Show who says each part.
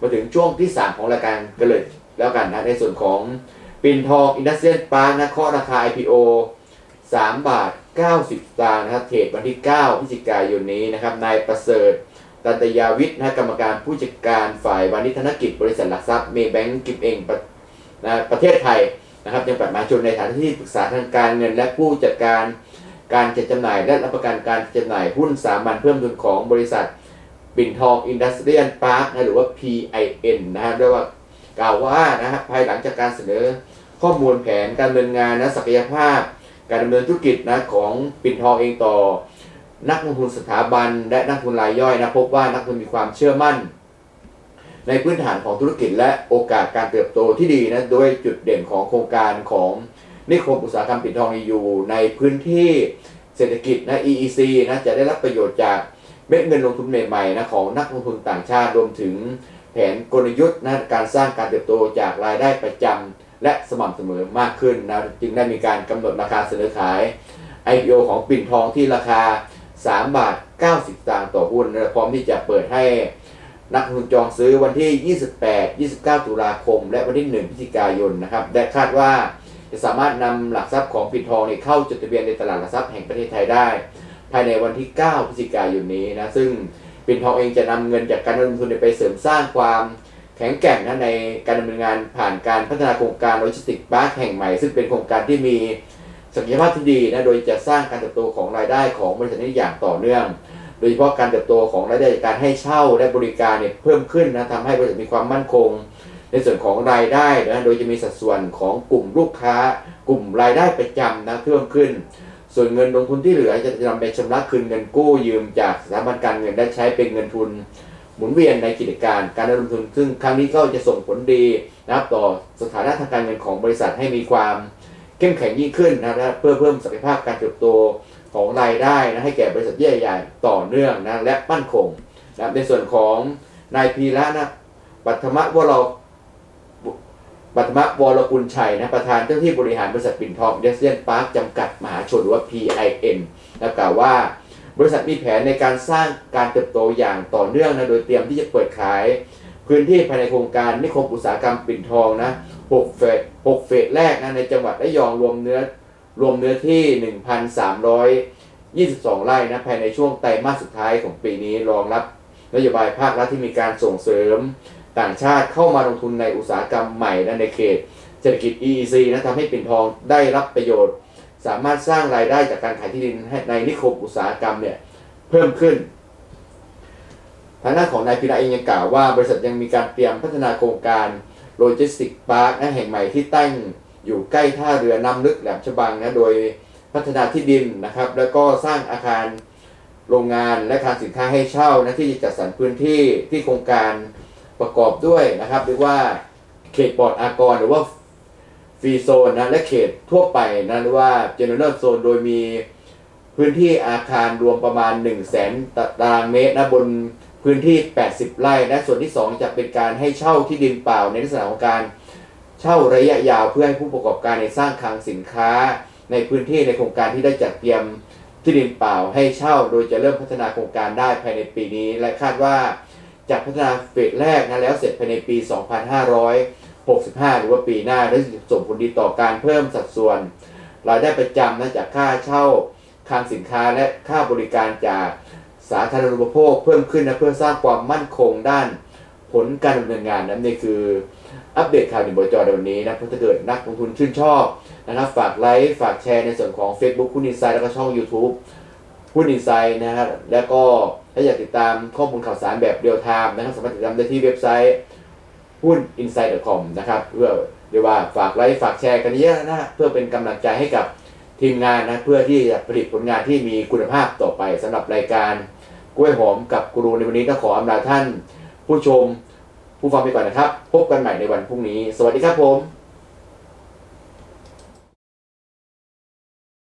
Speaker 1: มาถึงช่วงที่ 3 ของรายการกันเลยแล้วกันนะในส่วนของปินทองอินดัสเซียนปาร์คนะเคาะราคา IPO 3 บาท 90สตางค์นะครับเทรดวันที่ 9พฤศจิกายนนี้นะครับนายประเสริฐตันตยาวิทย์นะกรรมการผู้จัดการฝ่ายวานิธนกิจบริษัทหลักทรัพย์เมย์แบงก์กิมเองประนะประเทศไทยนะครับยังปัดมาชนในฐานะที่ปรึกษาทางการเงินและผู้จัดการการจัดจำหน่าย และรับประกันการจำหน่ายหุ้นสามัญเพิ่มทุนของบริษัท ปิ่นทองอินดัสเทรียลพาร์คนะหรือว่า PIN นะครับเรียกว่ากล่าวว่านะครับภายหลังจากการเสนอข้อมูลแผนการดำเนินงานนะศักยภาพ การดำเนินธุรกิจนะของปิ่นทองเองต่อ นักลงทุนสถาบัน และนักลงทุนรายย่อยนะพบว่านักลงทุนมีความเชื่อมั่น ในพื้นฐานของธุรกิจและโอกาสการเติบโตที่ดีนะโดยจุดเด่นของโครงการของนิคมอุตสาหกรรมปิ่นทองอยู่ในพื้นที่เศรษฐกิจนะ EEC นะจะได้รับประโยชน์จาก เม็ดเงินลงทุนใหม่ๆนะของนักลงทุนต่างชาติรวมถึงแผนกลยุทธ์นะการสร้างการเติบโตจากรายได้ประจำและสม่ำเสมอมากขึ้นนะจึงได้มีการกำหนดราคาเสนอขาย IPO ของปิ่นทองที่ราคา 3 บาท 90สตางค์ต่อหุ้นพร้อมที่จะเปิดให้นักลงทุนจองซื้อวันที่ 28 29 ตุลาคม และวันที่ 1 พฤศจิกายนนะครับและคาดว่าจะสามารถนำหลักทรัพย์ของปิ่นทองเข้าจดทะเบียนในตลาดหลักทรัพย์แห่งประเทศไทยได้ายในวันที่ 9 พฤศจิกายนนี้นะ ซึ่งปิ่นทองเองจะนำเงินจากการลงทุนไปเสริมสร้างความแข็งแกร่งนะในการดำเนินงานผ่านการพัฒนาโครงการโลจิสติกส์พาร์คแห่งใหม่ ซึ่งเป็นโครงการที่มีศักยภาพที่ดีนะโดยจะสร้างการเติบโตของรายได้ของบริษัทนี้อย่างต่อเนื่อง โดยเฉพาะการเติบโตของรายได้จากการให้เช่าและบริการเนี่ยเพิ่มขึ้นนะทำให้บริษัทมีความมั่นคง ในส่วนของรายได้นะโดยจะมีสัดส่วนของกลุ่มลูกค้า กลุ่มรายได้ประจำนะเพิ่มขึ้น ส่วนเงินลงทุนที่เหลือจะนำไปชำระคืนเงินกู้ยืมจากสถาบันการเงินได้ใช้เป็นเงินทุนหมุนเวียนในกิจการการลงทุน ซึ่งครั้งนี้ก็จะส่งผลดีนะครับต่อสถานะทางการเงินของบริษัทให้มีความเข้มแข็งยิ่งขึ้นนะครับเพื่อเพิ่มศักยภาพการเติบโตของรายได้นะให้แก่บริษัทใหญ่ๆต่อเนื่องนะและมั่นคงนะในส่วนของนายพีระนะปัทมวร ปัทมวรกุลชัยนะประธานเจ้าที่บริหารบริษัทปิ่นทองเดสเซียนพาร์คจำกัดมหาชนหรือว่า PIN นะกล่าวว่า บริษัทมีแผนในการสร้างการเติบโตอย่างต่อเนื่องนะโดยเตรียมที่จะเปิดขาย พื้นที่ภายในโครงการนิคมอุตสาหกรรมปิ่นทองนะ6เฟส6เฟสแรกนะในจังหวัดระยองรวมเนื้อรวมเนื้อที่ 1,322 ไร่นะภายในช่วงไตรมาสสุดท้ายของปีนี้รองรับ นโยบายภาครัฐที่มีการส่งเสริมต่างชาติเข้ามาลงทุนในอุตสาหกรรมใหม่นในเขตเศรษฐกิจ EEC นะทำให้ปิ่นทองได้รับประโยชน์ สามารถสร้างรายได้จากการขายที่ดินให้ในนิคมอุตสาหกรรมเนี่ยเพิ่มขึ้นทางด้านของนายพิระเองยังกล่าวว่า บริษัทยังมีการเตรียมพัฒนาโครงการโลจิสติกพาร์คแห่งใหม่ที่ตั้งอยู่ใกล้ท่าเรือน้ำลึกแหลมฉบังนะโดยพัฒนาที่ดินนะครับ แล้วก็สร้างอาคาร โรงงานและอาคารสินค้าให้เช่านะที่จะจัดสรรพื้นที่ที่โครงการประกอบด้วยนะครับเรียกว่าเขตปลอดอากรหรือว่าฟรีโซนนะและเขตทั่วไปนะหรือว่า general zone โดยมีพื้นที่อาคารรวมประมาณ 1 0 0 0 0แสนตารางเมตรนะบนพื้นที่ 80 ไร่และส่วนที่ 2 จะเป็นการให้เช่าที่ดินเปล่าในลักษณะของการเช่าระยะยาวเพื่อให้ผู้ประกอบการในสร้างคลังสินค้าในพื้นที่ในโครงการที่ได้จัดเตรียม ที่ดินเปล่าให้เช่า โดยจะเริ่มพัฒนาโครงการได้ภายในปีนี้ และคาดว่าจะพัฒนาเฟสแรกนะแล้วเสร็จภายในปี 2565 หรือว่าปีหน้าและจะส่งผลดีต่อการเพิ่มสัดส่วนรายได้ประจำนะจากค่าเช่าคลังสินค้าและค่าบริการจากสาธารณูปโภคเพิ่มขึ้นนะเพื่อสร้างความมั่นคงด้าน ผลการดำเนินงานนั่นนี่คืออัปเดตข่าวดินบจอในวันนี้นะถ้าเกิดนักลงทุนชื่นชอบนะครับฝากไลค์ฝากแชร์ในส่วนของ Facebook หุ้นอินไซด์แล้วก็ช่อง YouTube หุ้นอินไซด์นะครับแล้วก็ถ้าอยากติดตามข้อมูลข่าวสารแบบเรียลไทม์นะครับสามารถติดตามได้ที่เว็บไซต์หุ้น insight.com นะครับเพื่อเรียกว่าฝากไลค์ฝากแชร์กันเยอะนะเพื่อเป็นกำลังใจให้กับทีมงานนะเพื่อที่จะผลิตผลงานที่มีคุณภาพต่อไปสำหรับรายการกล้วยหอมกับกรูในวันนี้ต้องขออำลาท่าน ผู้ชม ผู้ฟังไปก่อนนะครับ พบกันใหม่ในวันพรุ่งนี้ สวัสดีครับผม